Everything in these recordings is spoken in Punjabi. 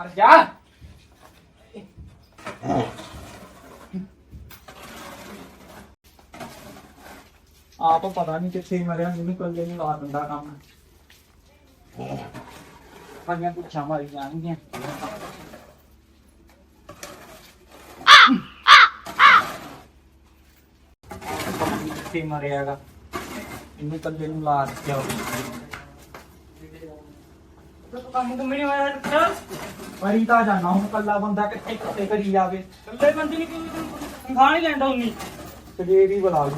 ਕਰ ਜਾ। ਆਪ ਪਤਾ ਨਹੀਂ ਕਿੱਥੇ ਮਰਿਆ ਮੈਨੂੰ ਕੱਲੇ ਨੂੰ ਲਾ ਦਿੰਦਾ ਕੰਮ। ਪੰਜਾਂ ਪੁੱਛਾਂ ਮਾਰੀ ਜਾਣਗੀਆਂ। ਕਿੱਥੇ ਮਰਿਆਗਾ। ਇਹਨੂੰ ਕੱਲੇ ਨੂੰ ਲਾ ਦਿੱਤਾ ਕੰਮ ਕੁੰਮ ਨਹੀਂ ਹੋਇਆ ਚੱਲ ਮਰੀ ਤਾਂ ਜਾਣਾ ਹੁਣ ਕੱਲਾ ਬੰਦਾ ਕਿੱਥੇ ਕਿੱਥੇ ਕਰੀ ਜਾਵੇ? ਕੱਲੇ ਬੰਦੇ ਨਹੀਂ ਕੋਈ ਤਨਖਾਹ ਨਹੀਂ ਲੈਂਦਾ ਉਨੀ ਸਵੇਰ ਹੀ ਬੁਲਾ ਲੂ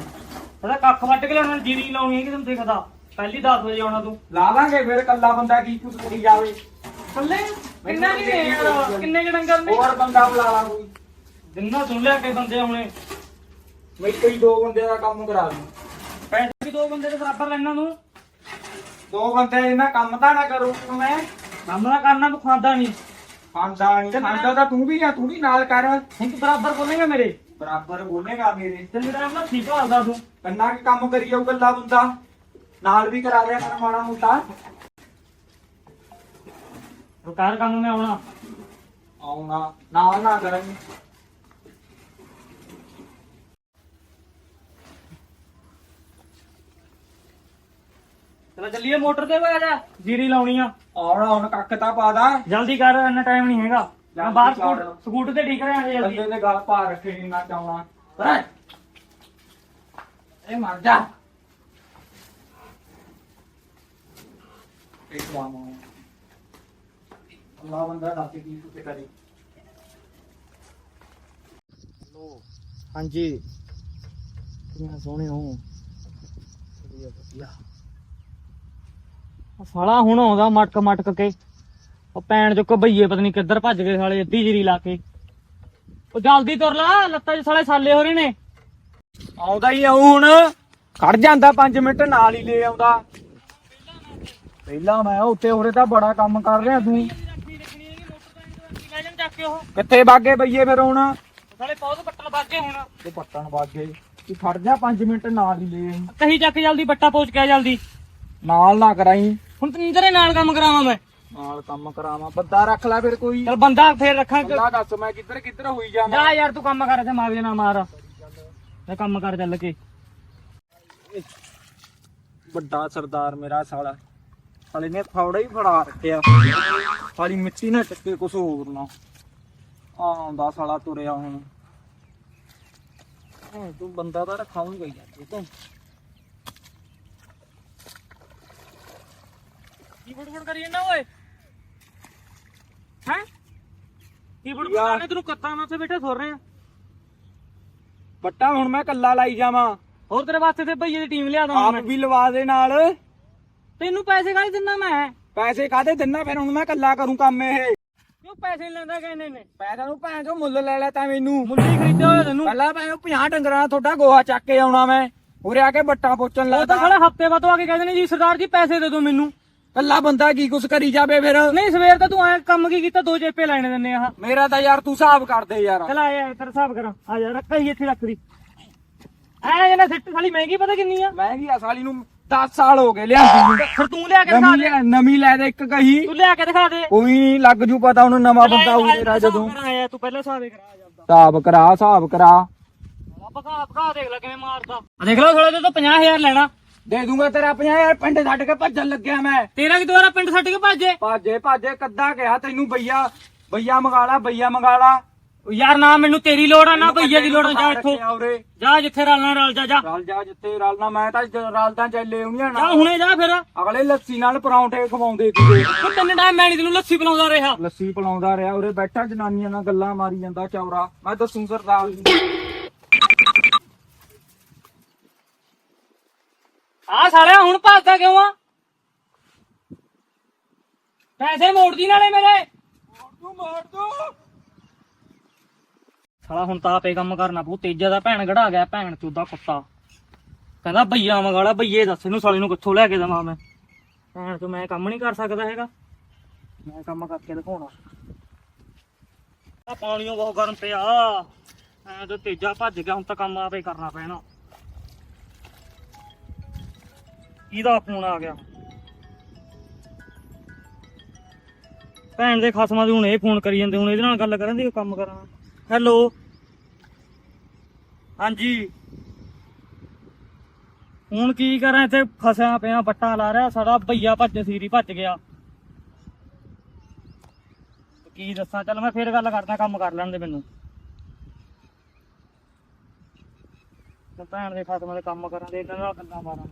ਉਹਦਾ ਕੱਖ ਵੱਟ ਕੇ ਲਿਆਉਣਾ ਜੀਰੀ ਲਾਉਣੀ ਹੈ ਕਿ ਤੈਨੂੰ ਦਿਖਦਾ। ਪਹਿਲੀ 10 ਵਜੇ ਆਉਣਾ ਤੂੰ। ਲਾ ਲਾਂਗੇ ਫਿਰ ਕੱਲਾ ਬੰਦਾ ਕੀ ਕੁਝ ਕਰੀ ਜਾਵੇ। ਕੱਲੇ ਕਿੰਨਾ ਨਹੀਂ ਹੈ ਯਾਰ ਕਿੰਨੇ ਕੁ ਡੰਗਰ ਨੇ? ਹੋਰ ਬੰਦਾ ਬੁਲਾ ਲਾ ਕੋਈ। ਜਿੰਨਾ ਸੁਣ ਲਿਆ ਕੇ ਬੰਦੇ ਆਉਣੇ ਮੈਂ ਕਈ ਦੋ ਬੰਦੇ ਦਾ ਕੰਮ ਕਰਾ ਲੂ ਪੈਸੇ ਵੀ ਦੋ ਬੰਦੇ ਦੇ ਬਰਾਬਰ ਲੈਣਾ ਤੂੰ। ਦੋ ਬੰਦੇ ਇਹਨਾਂ ਕੰਮ ਤਾਂ ਨਾ ਕਰੂ ਮੈਂ ਕਰਨਾ ਤੂੰ ਖਾਂਦਾ ਨਹੀਂ। ਖਾਂਦਾ ਨਹੀਂ ਖਾਂਦਾ ਤਾਂ ਤੂੰ ਵੀ ਆ ਤੂੰ ਵੀ ਨਾਲ ਕਰ। ਹੁਣ ਤੂੰ ਬਰਾਬਰ ਬੋਲੇਗਾ ਮੇਰੇ। ਬਰਾਬਰ ਬੋਲੇਗਾ ਮੇਰੇ। ਤੇ ਮੇਰਾ ਨਾ ਠੀਕ ਹਾਲਦਾ ਤੂੰ। ਕੰਨਾ ਕਿ ਕੰਮ ਕਰੀ ਜਾਊ ਕੱਲਾ ਬੰਦਾ। ਨਾਲ ਵੀ ਕਰਾ ਦਿਆ ਕਰ ਮਾੜਾ ਮੋਟਾ। ਰੁਕਾਰ ਕੰਮ ਮੈਂ ਆਉਣਾ? ਆਉਣਾ ਨਾਲ ਨਾ ਕਰਾਂਗੇ ਚਲ ਚੱਲੀਏ ਮੋਟਰ ਤੇ ਆ ਜਾ ਜੀਰੀ ਲਾਉਣੀ ਆ। ਆਉਣਾ ਹੁਣ ਕੱਖ ਤਾਂ ਪਾ ਦਾ। ਜਲਦੀ ਕਰ ਇੰਨਾ ਟਾਈਮ ਨਹੀਂ ਹੈਗਾ। ਮੈਂ ਬਾਹਰ। ਸਕੂਟ- ਸਕੂਟਰ ਤੇ ਠੀਕ ਰਿਹਾ ਜਲਦੀ। ਬੰਦੇ ਦੇ ਗੱਲ ਪਾ ਰੱਖੇ ਨਹੀਂ ਨਾ ਚਾਉਣਾ ਇਹ ਮਰ ਜਾ। ਇਹ ਵਾਮੋ ਅੱਲਾ ਬੰਦਾ ਦੱਸ ਕੀ ਕੁੱਤੇ ਕਰੀ। ਹਾਂਜੀ। ਕਿੰਨਾ ਸੋਹਣੇ ਹੋ। ਵਧੀਆ ਵਧੀਆ। ਸਾਲਾ ਹੁਣ ਆਉਂਦਾ ਮਟਕ ਮਟਕ ਕੇ। ਉਹ ਪੈਣ ਚੁੱਕ ਭਈਏ ਪਤਾ ਨਹੀਂ ਕਿੱਧਰ ਭੱਜ ਗਏ ਸਾਲੇ ਅੱਧੀ ਜੀਰੀ ਲਾ ਕੇ। ਉਹ ਜਲਦੀ ਤੁਰ ਲਾ ਲੱਤਾਂ 'ਚ ਸਾਲੇ ਸਾਲੇ ਹੋ ਰਹੇ ਨੇ। ਆਉਂਦਾ ਹੀ ਆਉ ਹੁਣ। ਖੜ ਜਾਂਦਾ 5 ਮਿੰਟ ਨਾਲ ਹੀ ਲੈ ਆਉਂਦਾ। ਪਹਿਲਾਂ ਮੈਂ ਉੱਤੇ ਹੋਰੇ ਤਾਂ ਬੜਾ ਕੰਮ ਕਰ ਰਿਹਾ ਤੂੰ। ਕੇ ਕਿੱਥੇ ਬਾਗੇ ਬਈਏ ਫਿਰ ਹੁਣ? ਸਾਲੇ ਬਹੁਤ ਬੱਟਲ ਬਾਗੇ ਹੁਣ। ਤੇ ਪੱਟਣ ਬਾਗੇ। ਤੂੰ ਖੜ ਜਾ 5 ਮਿੰਟ ਨਾਲ ਹੀ ਲੈ। ਕਹੀ ਚੱਕ ਜਲਦੀ ਬੱਟਾ ਪਹੁੰਚ ਗਿਆ ਜਲਦੀ। ਨਾਲ ਨਾ ਕਰਾਈ। ਹੁਣ ਤੈਨੂੰ ਤੇਰੇ ਨਾਲ ਕੰਮ ਕਰਾਵਾਂ ਮੈਂ। ਨਾਲ ਕੰਮ ਕਰਾਵਾਂ ਬੰਦਾ ਰੱਖ ਲੈ ਫਿਰ ਕੋਈ। ਚਲ ਬੰਦਾ ਫੇਰ ਰੱਖਾਂ ਬੰਦਾ ਦੱਸ ਮੈਂ ਕਿੱਧਰ ਕਿੱਧਰ ਹੋਈ ਜਾਵਾਂ? ਜਾ ਯਾਰ ਤੂੰ ਕੰਮ ਕਰ ਤੇ ਮਾਰ ਨਾ ਮਾਰ। ਮੈਂ ਕੰਮ ਕਰ ਚੱਲ ਕੇ। ਵੱਡਾ ਸਰਦਾਰ ਮੇਰਾ ਸਾਲਾ। ਸਾਲੇ ਨੇ ਫੌੜਾ ਹੀ ਫੜਾ ਰੱਖਿਆ। ਸਾਲੀ ਮਿੱਟੀ ਨਾ ਟੱਕੇ ਕੁਛ ਹੋਰ ਨਾ। ਆਉਂਦਾ ਸਾਲਾ ਤੁਰਿਆ ਹੁਣ। ਹਾਂ ਤੂੰ ਬੰਦਾ ਤਾਂ ਰਖਾਉਂਗਾ ਯਾਰ ਤੂੰ ਕੀ ਬੜਬੜ ਕਰੀ ਜਾਂਦਾ ਓਏ। ਹੈ? ਕੀ ਬੜਬੜ ਯਾਰ। ਕਰਨੇ ਤੈਨੂੰ ਕੱਤਾਂ ਨਾਲ ਉੱਥੇ ਬੈਠੇ ਸੁਰ ਰਹੇ ਆ। ਬੱਟਾ ਹੁਣ ਮੈਂ ਕੱਲਾ ਲਾਈ ਜਾਵਾਂ। ਹੋਰ ਤੇਰੇ ਵਾਸਤੇ ਤੇ ਭਈਏ ਦੀ ਟੀਮ ਲਿਆ ਦਵਾਂ ਆਪ ਮੈਂ। ਵੀ ਲਵਾ ਦੇ ਨਾਲ। ਤੈਨੂੰ ਪੈਸੇ ਕਾਹਦੇ ਦਿੰਦਾ ਮੈਂ? ਪੈਸੇ ਕਾਦੇ ਦਿੰਨਾ ਫਿਰ ਹੁਣ ਮੈਂ ਕੱਲਾ ਕਰੂੰ ਕੰਮ ਇਹ। ਕਿਉਂ ਪੈਸੇ ਲੈਂਦਾ ਕਹਿੰਦੇ ਨੇ? ਪੈਸਾ ਨੂੰ ਭੈਣ ਚੋ ਮੁੱਲ ਲੈ ਲੈ ਤਾਂ ਮੈਨੂੰ। ਮੁੰਡੀ ਖਰੀਦਿਆ ਹੋਇਆ ਤੈਨੂੰ। ਪਹਿਲਾਂ ਭੈਣ 50 ਡੰਗਰਾਂ ਦਾ ਤੁਹਾਡਾ ਗੋਹਾ ਚੱਕ ਕੇ ਆਉਣਾ ਮੈਂ। ਉਰੇ ਆ ਕੇ ਬੱਟਾ ਪੋਚਣ ਉਹ ਤਾਂ ਲੱਗਦਾ। ਹਫ਼ਤੇ ਬਾਅਦ ਆ ਕੇ ਕਹਿੰਦੇ ਨੇ ਜੀ ਸਰਦਾਰ ਜੀ ਪੈਸੇ ਦੇ ਦਿਓ ਮੈਨੂੰ। ਕੱਲਾ ਬੰਦਾ ਕੀ ਕੁਛ ਕਰੀ ਜਾਵੇ ਫਿਰ? ਨਹੀਂ ਸਵੇਰ ਤਾਂ ਤੂੰ ਐ ਕੰਮ ਕੀ ਕੀਤਾ? ਦੋ ਚੇਪੇ ਲੈਣੇ ਦਿੰਨੇ ਆ। ਮੇਰਾ ਤਾਂ ਯਾਰ ਤੂੰ ਹਿਸਾਬ ਕਰ ਦੇ ਯਾਰ। ਚਲ ਆਇਆ ਤੇਰਾ ਹਿਸਾਬ ਕਰਾਂ। ਆ ਜਾ ਰੱਖਾ ਹੀ ਇੱਥੇ ਰੱਖ ਦੀ ਐ ਜਨਾ ਸਿੱਟ ਸਾਲੀ ਮਹਿੰਗੀ ਪਤਾ ਕਿੰਨੀ ਆ? ਮੈਂ ਕੀ ਆ ਸਾਲੀ ਨੂੰ 10 ਸਾਲ ਹੋ ਗਏ ਲਿਆਂਦੀ ਨੂੰ। ਫਿਰ ਤੂੰ ਲਿਆ ਕੇ ਦਿਖਾ ਨਵੀਂ ਦੇ। ਲਿਆ- ਨਵੀਂ ਲੈ ਦੇ ਇੱਕ ਕਹੀ। ਤੂੰ ਲਿਆ ਕੇ ਦਿਖਾ ਦੇ। ਕੋਈ ਲੱਗ ਜੂ ਪਤਾ ਉਹਨੂੰ ਨਵਾਂ ਬੰਦਾ ਹੋਊ ਤੇਰਾ ਜਦੋਂ। ਆਇਆ ਤੂੰ ਪਹਿਲਾਂ ਹਿਸਾਬ ਕਰਾ ਜਾਂਦਾ ਹਿਸਾਬ ਕਰਾ ਹਿਸਾਬ ਕਰਾ। ਭਗਾ ਭਗਾ ਦੇਖ ਲੈ ਕਿਵੇਂ ਮਾਰਦਾ। ਆ ਦੇਖ ਲਓ ਥੋੜਾ ਜਿਹਾ ਤਾਂ 50000 ਲੈਣਾ। ਦੇ ਦੂੰਗਾ ਤੇਰਾ 50000 ਪਿੰਡ ਛੱਡ ਕੇ ਭੱਜਣ ਲੱਗਿਆ ਮੈਂ। ਤੇਰਾ ਕਿ ਦੁਬਾਰਾ ਪਿੰਡ ਛੱਡ ਕੇ ਭੱਜੇ? ਭਾਜੇ ਭਾਜੇ ਕੱਦਾ ਕਿਹਾ ਤੈਨੂੰ ਬਈਆ। ਬਈਆ ਮੰਗਾਲਾ ਬਈਆ ਮੰਗਾਲਾ ਯਾਰ ਨਾ ਮੈਨੂੰ ਤੇਰੀ ਲੋੜ ਆ ਨਾ ਭਈਏ ਦੀ ਲੋੜ ਆ ਜਾ ਇੱਥੋਂ। ਜਾ ਜਿੱਥੇ ਰਲਣਾ ਰਲ ਜਾ ਜਾ। ਰਲ ਜਾ ਜਿੱਥੇ ਰਲਣਾ ਮੈਂ ਤਾਂ ਜ- ਰਲਦਾ ਚੱਲੇ ਆਉਂਦੀਆਂ ਜਾ ਨਾ। ਹੁਣੇ ਜਾ ਫਿਰ। ਅਗਲੇ ਲੱਸੀ ਨਾਲ ਪਰੌਂਠੇ ਖਵਾਉਂਦੇ ਸੀਗੇ। ਉਹ ਤਿੰਨ ਟਾਈਮ ਮੈਂ ਤੈਨੂੰ ਲੱਸੀ ਪਿਲਾਉਂਦਾ ਰਿਹਾ। ਲੱਸੀ ਪਿਲਾਉਂਦਾ ਰਿਹਾ ਉਰੇ ਬੈਠਾ ਜਨਾਨੀਆਂ ਨਾਲ ਗੱਲਾਂ ਮਾਰੀ ਜਾਂਦਾ ਚੌਰਾ। ਮੈਂ ਦੱਸੂ ਸਰਦਾਰ ਆ ਸਾਲਿਆ, ਹੁਣ ਭੱਜਦਾ ਕਿਉਂ ਆ? ਪੈਸੇ ਮੋੜਦੀ ਨਾਲੇ ਮੇਰੇ। ਤੂੰ ਮਾਰ ਦੋ ਸਾਲਾ ਹੁਣ ਤਾਂ ਆਪੇ ਕੰਮ ਕਰਨਾ ਪਊ, ਤੇਜਾ ਦਾ ਭੈਣ ਗੜਾ ਗਿਆ, ਭੈਣ ਚੋਦਾ ਕੁੱਤਾ। ਕਹਿੰਦਾ ਭਈਆ ਮੰਗਾਲਾ ਭਈਏ ਦੱਸ ਇਹਨੂੰ, ਸਾਲੇ ਨੂੰ ਕਿੱਥੋਂ ਲੈ ਕੇ ਦਵਾਂ ਮੈਂ? ਭੈਣ ਤੋਂ ਮੈਂ ਕੰਮ ਨਹੀਂ ਕਰ ਸਕਦਾ ਹੈਗਾ। ਮੈਂ ਕੰਮ ਕਰਕੇ ਦਿਖਾਉਣਾ। ਆ ਪਾਣੀਓ ਬਹੁਤ ਗਰਮ ਪਿਆ। ਐ ਤੇ ਤੇਜਾ ਭੱਜ ਗਿਆ, ਹੁਣ ਤਾਂ ਕੰਮ ਆਪੇ ਕਰਨਾ ਪੈਣਾ। ਕਿਹਦਾ ਫੋਨ ਆ ਗਿਆ? ਭੈਣ ਦੇ ਖਸਮਾਂ ਦੇ ਹੁਣ ਇਹ ਫੋਨ ਕਰੀ ਜਾਂਦੇ, ਹੁਣ ਇਹਦੇ ਨਾਲ ਗੱਲ ਕਰਾਂ ਦੀ ਕੰਮ ਕਰਾਂ? ਹੈਲੋ ਹਾਂਜੀ। ਹੁਣ ਕੀ ਕਰਾਂ, ਇੱਥੇ ਫਸਿਆ ਪਿਆ ਬੱਟਾ ਲਾ ਰਿਹਾ, ਸਾਡਾ ਭਈਆ ਭੱਜ, ਸੀਰੀ ਭੱਜ ਗਿਆ। ਕੀ ਦੱਸਾਂ, ਚੱਲ ਮੈਂ ਫੇਰ ਗੱਲ ਕਰਦਾ, ਕੰਮ ਕਰ ਲੈਣ ਦੇ ਮੈਨੂੰ। ਭੈਣ ਦੇ ਖਸਮਾਂ ਦੇ ਕੰਮ ਕਰਾਂ ਦੇ, ਇਹਨਾਂ ਨਾਲ ਗੱਲਾਂ ਮਾਰਾਂ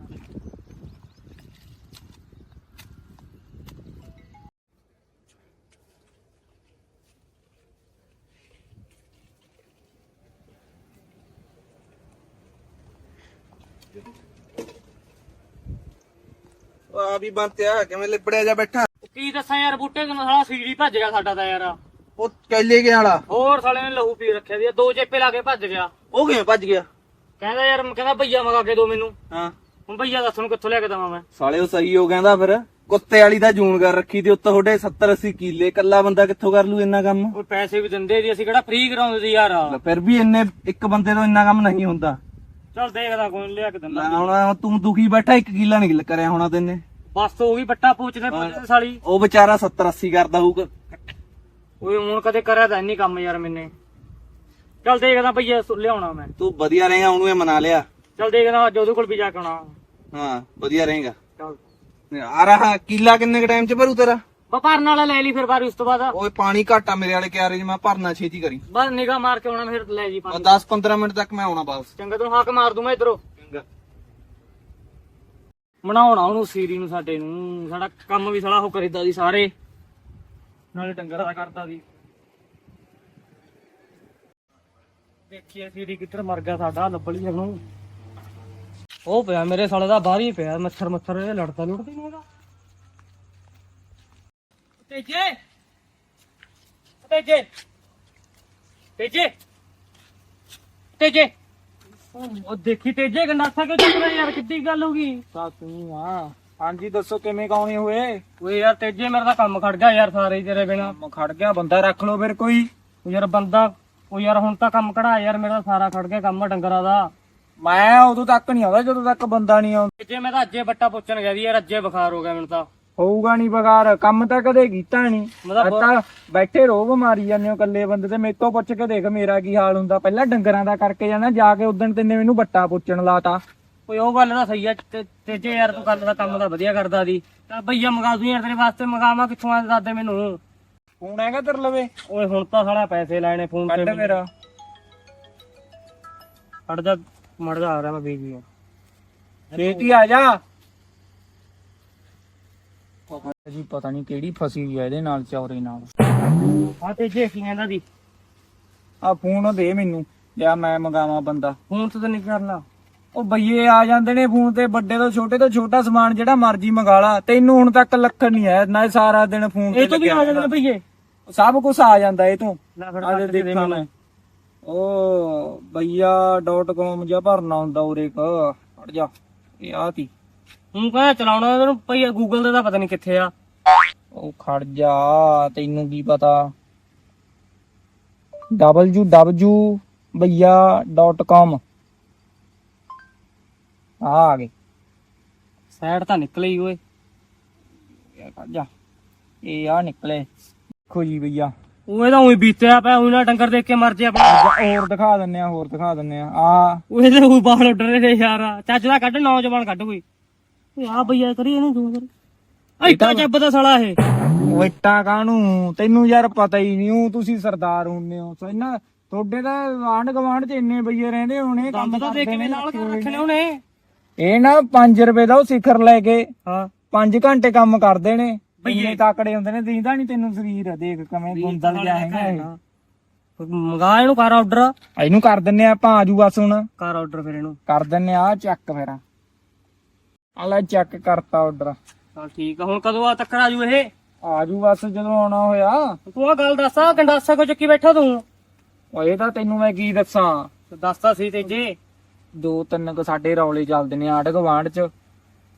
ਆ ਵੀ ਬੰਤਿਆ ਕਿਵੇਂ ਲਿਬੜਿਆ ਜਾ ਬੈਠਾ? ਕੀ ਦੱਸਾਂ ਯਾਰ ਬੂਟੇ ਕਿਨੂੰ ਸਾਲਾ ਸੀਰੀ ਭੱਜ ਗਿਆ ਸਾਡਾ ਤਾਂ ਯਾਰ। ਉਹ ਕੈਲੇ ਗਿਆ ਵਾਲਾ? ਹੋਰ ਸਾਲੇ ਨੇ ਲਹੂ ਪੀ ਰੱਖਿਆ ਦੀ ਦੋ ਚੇਪੇ ਲਾ ਕੇ ਭੱਜ ਗਿਆ। ਉਹ ਕਿਵੇਂ ਭੱਜ ਗਿਆ? ਕਹਿੰਦਾ ਯਾਰ ਕਹਿੰਦਾ ਭਈਆ ਮਗਾ ਕੇ ਦੋ ਮੈਨੂੰ। ਹਾਂ। ਹੁਣ ਭਈਆ ਦੱਸ ਨੂੰ ਕਿੱਥੋਂ ਲੈ ਕੇ ਦਵਾਂ ਮੈਂ? ਸਾਲੇ ਉਹ ਸਹੀ ਹੋ ਕਹਿੰਦਾ ਫਿਰ। ਕੁੱਤੇ ਵਾਲੀ ਦਾ ਜੂਨ ਕਰ ਰੱਖੀ ਤੇ ਉੱਤੇ ਤੁਹਾਡੇ 70 80 ਕਿੱਲੇ ਕੱਲਾ ਬੰਦਾ ਕਿੱਥੋਂ ਕਰ ਲੂ ਇੰਨਾ ਕੰਮ? ਉਹ ਪੈਸੇ ਵੀ ਦਿੰਦੇ ਦੀ ਅਸੀਂ ਕਿਹੜਾ ਫ੍ਰੀ ਕਰਾਉਂਦੇ ਸੀ ਯਾਰ। ਲੈ ਫਿਰ ਵੀ ਇੰਨੇ ਇੱਕ ਬੰਦੇ ਤੋਂ ਇੰਨਾ ਕੰਮ ਨਹੀਂ ਹੁੰਦਾ। ਚੱਲ ਦੇਖਦਾ ਕੋਈ ਨੀ ਲਿਆ ਕੇ ਦਿੰਦਾ। ਲੈ ਹੁਣ ਤੂੰ ਦੁਖੀ ਬੈਠਾ ਇੱਕ ਕਿੱਲਾ ਨਹੀਂ ਕਰਿਆ ਹੋਣਾ ਤੈਨੇ। ਬਸ ਹੋ ਗਈ ਬੱਟਾ ਪੋਚਦੇ ਪੋਚਦੇ ਸਾਲੀ। ਉਹ ਵਿਚਾਰਾ 70 80 ਕਰਦਾ ਹੋਊਗਾ ਓਏ ਹੁਣ ਕਦੇ ਕਰਿਆ ਤਾਂ ਨਹੀਂ ਕੰਮ ਯਾਰ ਮੈਨੇ। ਚੱਲ ਦੇਖਦਾ ਭਈਆ ਸੁ- ਲਿਆਉਣਾ ਮੈਂ। ਤੂੰ ਵਧੀਆ ਰਹੇਗਾ ਉਹਨੂੰ ਇਹ ਮਨਾ ਲਿਆ। ਚੱਲ ਦੇਖਦਾ ਅੱਜ ਉਹਦੇ ਕੋਲ ਵੀ ਜਾ ਕੇ ਆਉਣਾ। ਹਾਂ ਵਧੀਆ ਰਹੇਗਾ। ਚੱਲ। ਆ ਰਹਾ ਕਿੱਲਾ ਕਿੰਨੇ ਕ ਟਾਈਮ ਚ ਭਰੂ ਤੇਰਾ? ਭਰਨ ਵਾਲਾ ਲੈ ਲਈ ਫਿਰ ਬਾਰੀ ਉਸ ਤੋਂ ਬਾਅਦ ਓਏ ਪਾਣੀ ਘਾਟਾ ਮੇਰੇ ਵਾਲੇ ਕਿਆਰੇ ਚ ਮੈਂ ਭਰਨਾ ਛੇਤੀ ਕਰੀ। ਬਸ ਨਿਗਾਹ ਮਾਰ ਕੇ ਆਉਣਾ ਫਿਰ ਲੈ ਜੀ ਪਾਣੀ। 10 15 ਮਿੰਟ ਤੱਕ ਮੈਂ ਆਉਣਾ ਵਾਪਸ। ਚੰਗਾ ਤੈਨੂੰ ਹੱਕ ਮਾਰ ਦੂੰ ਮੈਂ ਇਧਰੋਂ। ਚੰਗਾ। ਬਣਾਉਣਾ ਉਹਨੂੰ ਸੀਰੀ ਨੂੰ ਸਾਡੇ ਨੂੰ। ਸਾਡਾ ਕੰਮ ਵੀ ਸਾਲਾ ਉਹ ਕਰੀਦਾ ਦੀ ਸਾਰੇ। ਨਾਲੇ ਡੰਗਰ ਦਾ ਕਰਦਾ ਦੀ ਦੇਖੀਏ ਸੀਰੀ ਕਿੱਧਰ ਮਰ ਗਿਆ ਸਾਡਾ ਲੱਭਲੀ ਉਹਨੂੰ ਉਹ ਪਿਆ ਮੇਰੇ ਸਾਲੇ ਦਾ ਬਾਹਰ ਹੀ ਪਿਆ ਮੱਛਰ ਮੱਛਰ ਇਹ ਲੜਦਾ ਲੁੜਦਾ ਨਹੀਂ ਹੈਗਾ। ਤੇਜੇ ਤੇਜੇ ਤੇਜੇ ਤੇਜੇ ਉਹ ਦੇਖੀ ਤੇਜੇ ਗੰਡਾਸਾ ਕਿਉਂ ਚੱਕ ਰਿਹਾ ਯਾਰ ਕਿੱਡੀ ਗੱਲ ਹੋ ਗਈ। ਤਾਂ ਤੂੰ ਆ। ਹਾਂਜੀ ਦੱਸੋ ਕਿਵੇਂ ਕਾਉਣੇ ਹੋਏ? ਓਏ ਯਾਰ ਤੇਜੇ ਮੇਰਾ ਤਾਂ ਕੰਮ ਖੜ ਗਿਆ ਯਾਰ ਸਾਰੇ ਹੀ ਤੇਰੇ ਬਿਨਾ। ਕੰਮ ਖੜ ਗਿਆ ਬੰਦਾ ਰੱਖ ਲਓ ਫਿਰ ਕੋਈ। ਯਾਰ ਬੰਦਾ ਉਹ ਯਾਰ ਹੁਣ ਤਾਂ ਕੰਮ ਕਢਾ ਯਾਰ ਮੇਰਾ ਸਾਰਾ ਖੜ ਗਿਆ ਕੰਮ ਡੰਗਰਾਂ ਦਾ। ਮੈਂ ਉਦੋਂ ਤੱਕ ਨਹੀਂ ਆਉਂਦਾ ਜਦੋਂ ਤੱਕ ਬੰਦਾ ਨਹੀਂ ਆਉਂਦਾ। ਤੇਜੇ ਮੈਂ ਤਾਂ ਅੱਜੇ ਬੱਟਾ ਪੁੱਛਣ ਗਿਆ ਦੀ ਯਾਰ ਅੱਜੇ ਬੁਖਾਰ ਹੋ ਗਿਆ ਮੈਨੂੰ ਤਾਂ। ਹੋਊਗਾ ਨਹੀਂ ਬਗਾਰ ਕੰਮ ਤਾਂ ਕਦੇ ਕੀਤਾ ਨਹੀਂ ਮੈਂ ਤਾਂ ਤਾਂ ਬੈਠੇ ਰੋਬ ਮਾਰੀ ਜਾਂਦੇ ਹੋ ਇਕੱਲੇ ਬੰਦੇ ਤੇ ਮੇਰੇ ਤੋਂ ਪੁੱਛ ਕੇ ਦੇਖ ਮੇਰਾ ਕੀ ਹਾਲ ਹੁੰਦਾ। ਪਹਿਲਾਂ ਡੰਗਰਾਂ ਦਾ ਕਰਕੇ ਜਾਣਾ ਜਾ ਕੇ ਉਦੋਂ ਤੈਨੇ ਮੈਨੂੰ ਬੱਟਾ ਪੁੱਛਣ ਲਾਤਾ। ਓਏ ਉਹ ਗੱਲ ਤਾਂ ਸਹੀ ਆ ਤੇ- ਤੇਜੇ ਯਾਰ ਤੂੰ ਕੱਲ ਦਾ ਕੰਮ ਤਾਂ ਵਧੀਆ ਕਰਦਾ ਦੀ। ਤਾਂ ਭਈਆ ਮੰਗਾ ਦੂੰ ਯਾਰ ਤੇਰੇ ਵਾਸਤੇ ਮੰਗਾਵਾਂ ਕਿੱਥੋਂ ਆ ਦਾਦੇ ਮੈਨੂੰ। ਫੋਨ ਹੈਗਾ ਤੇਰੇ ਲਵੇ? ਓਏ ਹੁਣ ਤਾਂ ਸਾਲਾ ਪੈਸੇ ਲੈਣੇ ਫੋਨ ਕੱਢ ਤੇ ਮੇਰਾ। ਹਟ ਜਾ ਮੜ ਜਾ ਆ ਰਿਹਾ ਮੈਂ ਬੀਜੀ ਛੇਤੀ ਆ ਜਾ। ਜੀ ਪਤਾ ਨਹੀਂ ਕਿਹੜੀ ਫਸੀ ਹੋਈ ਆ ਇਹਦੇ ਨਾਲ ਚੌਰੇ ਨਾਲ। ਹਾਂ ਤੇਜੇ ਕੀ ਕਹਿੰਦਾ ਦੀ? ਆ ਫੋਨ ਦੇ ਮੈਨੂੰ। ਜਾਂ ਮੈਂ ਮੰਗਾਵਾਂ ਬੰਦਾ। ਫੋਨ ਤੇ ਤਾਂ ਨਹੀਂ ਕਰਨਾ? ਉਹ ਬਈਏ ਆ ਜਾਂਦੇ ਨੇ ਫੋਨ ਤੇ ਵੱਡੇ ਤੋਂ ਛੋਟੇ ਤੋਂ ਛੋਟਾ ਸਮਾਨ ਜਿਹੜਾ ਮਰਜ਼ੀ ਮੰਗਾ ਲਾ। ਤੈਨੂੰ ਹੁਣ ਤੱਕ ਲੱਖਣ ਨਹੀਂ ਆਇਆ ਨਾ ਇਹ ਸਾਰਾ ਦਿਨ ਫੋਨ ਇਹ ਤੋਂ ਵੀ ਆ ਜਾਂਦੇ ਨੇ ਭਈਏ ਸਭ ਕੁਝ ਆ ਜਾਂਦਾ ਇਹ ਤੋਂ। ਲੈ ਫਿਰ ਆਲੇ ਕੱਟ ਕੇ ਦੇ ਦੇਖਾਂ ਮੈਂ। ਉਹ ਬਈਆ.com ਜਾਂ ਭਰਨਾ ਹੁੰਦਾ ਉਰੇ ਕ ਹਟ ਜਾ। ਇਹ ਆ ਤੀ। ਹੁਣ ਕਹਿੰਦਾ ਚਲਾਉਣਾ ਤੈਨੂੰ ਭਈਆ ਗੂਗਲ ਤਾਂ ਪਤਾ ਨਹੀਂ ਕਿੱਥੇ ਆ। ਉਹ ਖੜ ਜਾ ਤੈਨੂੰ ਕੀ ਪਤਾ। www ਬਈਆ.com ਆ ਆ ਗਏ। ਸਾਈਡ ਤਾਂ ਨਿਕਲੇ ਓਏ। ਖੜ ਜਾ। ਇਹ ਆ ਨਿਕਲੇ। ਦੇਖੋ ਜੀ ਬਈਆ ਉਹ ਇਹਦਾ ਉਹੀ ਬੀਤਿਆ ਪਿਆ ਉਹ ਨਾ ਡੰਗਰ ਦੇਖ ਕੇ ਮਰ ਜੇ ਆਪਣਾ। ਹੋਰ ਦਿਖਾ ਦਿੰਨੇ ਆ ਹੋਰ ਦਿਖਾ ਦਿੰਨੇ ਆ। ਆ। ਉਹ ਇਹਦੇ ਉਹ ਬਾਹਰ ਉੱਡ ਰਹੇ ਨੇ ਯਾਰ। ਚੱਜ ਦਾ ਕੱਢ ਨੌਜਵਾਨ ਕੱਢ ਕੋਈ। ਆ ਭਈਆ ਕਰੀ ਇਹਨੂੰ ਜੂਮ ਕਰ? ਇੱਟਾ ਚੱਬ ਦਾ ਸਾਲਾ ਇਹ। ਉਹ ਇੱਟਾਂ ਕਾਹਨੂੰ? ਤੈਨੂੰ ਯਾਰ ਪਤਾ ਹੀ ਨਹੀਂ ਉਹ ਤੁਸੀਂ ਸਰਦਾਰ ਹੁੰਨੇ ਹੋ। ਸੋ ਇਹਨਾਂ ਤੁਹਾਡੇ ਤਾਂ ਆਂਢ ਗਵਾਂਢ ਚ ਇੰਨੇ ਬਈਏ ਰਹਿੰਦੇ ਹੋਣੇ ਕੰਮ ਤਾਂ ਦੇਖ ਕੇ ਨਾਲ ਕਰ ਰੱਖਣੇ ਉਹਨੇ ਇਹ ਨਾ 5 ਰੁਪਏ ਦਾ ਉਹ ਸਿਖਰ ਲੈ ਕੇ ਹਾਂ। 5 ਘੰਟੇ ਕੰਮ ਕਰਦੇ ਨੇ। ਬਈਏ ਤਾਕੜੇ ਹੁੰਦੇ ਨੇ ਦੀਂਦਾ ਨਹੀਂ ਤੈਨੂੰ ਸਰੀਰ ਦੇਖ ਕਿਵੇਂ ਗੁੰਦਲ ਜਿਹਾ ਹੈਗਾ ਇਹ। ਮੰਗਾ ਇਹਨੂੰ ਕਰ ਆਰਡਰ ਇਹਨੂੰ ਕਰ ਦਿੰਨੇ ਆ ਆਪਾਂ ਆਜੂ ਬਸ ਹੁਣ। ਕਰ ਆਰਡਰ ਫਿਰ ਇਹਨੂੰ। ਕਰ ਦਿੰਨੇ ਆ ਚੱਕ ਫੇਰ। ਆ ਲੈ ਚੱਕ ਕਰਤਾ ਆਰਡਰ ਚਲ ਠੀਕ ਆ ਹੁਣ ਕਦੋਂ ਆ ਤੱਕ ਆਜੂ ਇਹ? ਆਜੂ ਬਸ ਜਦੋਂ ਆਉਣਾ ਹੋਇਆ। ਤੂੰ ਆ ਗੱਲ ਦੱਸ ਆ ਗੰਡਾਸਾ ਕੋ ਚੱਕੀ ਬੈਠਾ ਤੂੰ? ਓਏ ਇਹ ਤਾਂ ਤੈਨੂੰ ਮੈਂ ਕੀ ਦੱਸਾਂ? ਦੱਸਦਾ ਸੀ ਤੇਜੇ। ਦੋ ਤਿੰਨ ਕੁ ਸਾਡੇ ਰੌਲੇ ਚੱਲਦੇ ਨੇ ਆਂਢ ਗੁਆਂਢ ਚ।